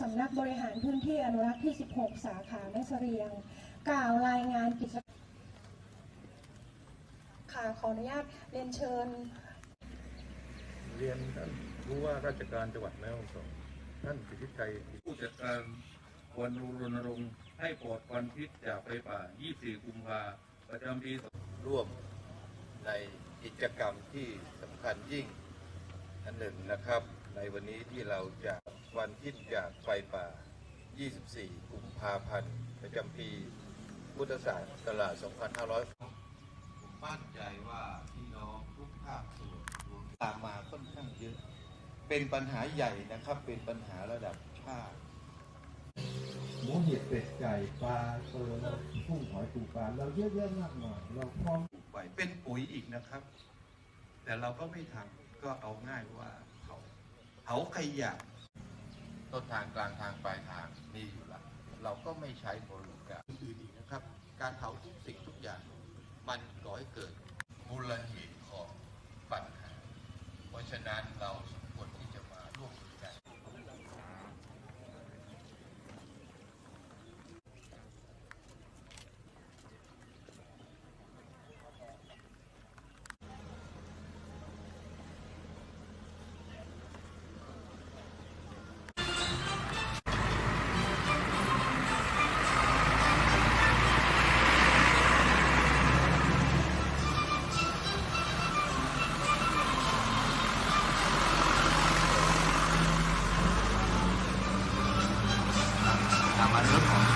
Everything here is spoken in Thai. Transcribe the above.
สำนักบริหารพื้นที่อนุรักษ์ที่ 16 สาขาแม่เสรียง กล่าวรายงานกิจค่ะขออนุญาตเรียนเชิญ เรียนท่านผู้ว่าราชการจังหวัดแม่ฮ่องสอนท่านสิทธิชัยผู้จัดการวันรณรงค์ให้ปลอดควันพิษจากไฟป่า 24 กุมภาประจำปีร่วมในกิจกรรมที่สำคัญยิ่งอันหนึ่งนะครับ ในวันนี้ที่เราจะ วันที่จากไฟป่า 24 กุมภาพันธ์ ประจำปีพุทธศักราช2500 ผมมั่นใจว่าพี่น้องทุกภาคส่วนรวมตามมาค่อนข้างเยอะ เป็นปัญหาใหญ่นะครับ เป็นปัญหาระดับชาติหมูเห็ดเป็ดไก่ปลาเปิดพุ่งหอยปูปลาเราเยอะแยะมากมายเราพร้อมไว้เป็นปุ๋ยอีกนะครับ แต่เราก็ไม่ทำก็เอาง่ายว่าเผาเผาขยะ ต้นทางกลางทางปลายทางมีอยู่แล้วเราก็ไม่ใช้บริการอื่นอีกนะครับ การเผาทุกสิ่งทุกอย่าง มันก่อให้เกิดมูลเหตุของปัญหา เพราะฉะนั้นเราสมควรที่จะมาร่วม ของ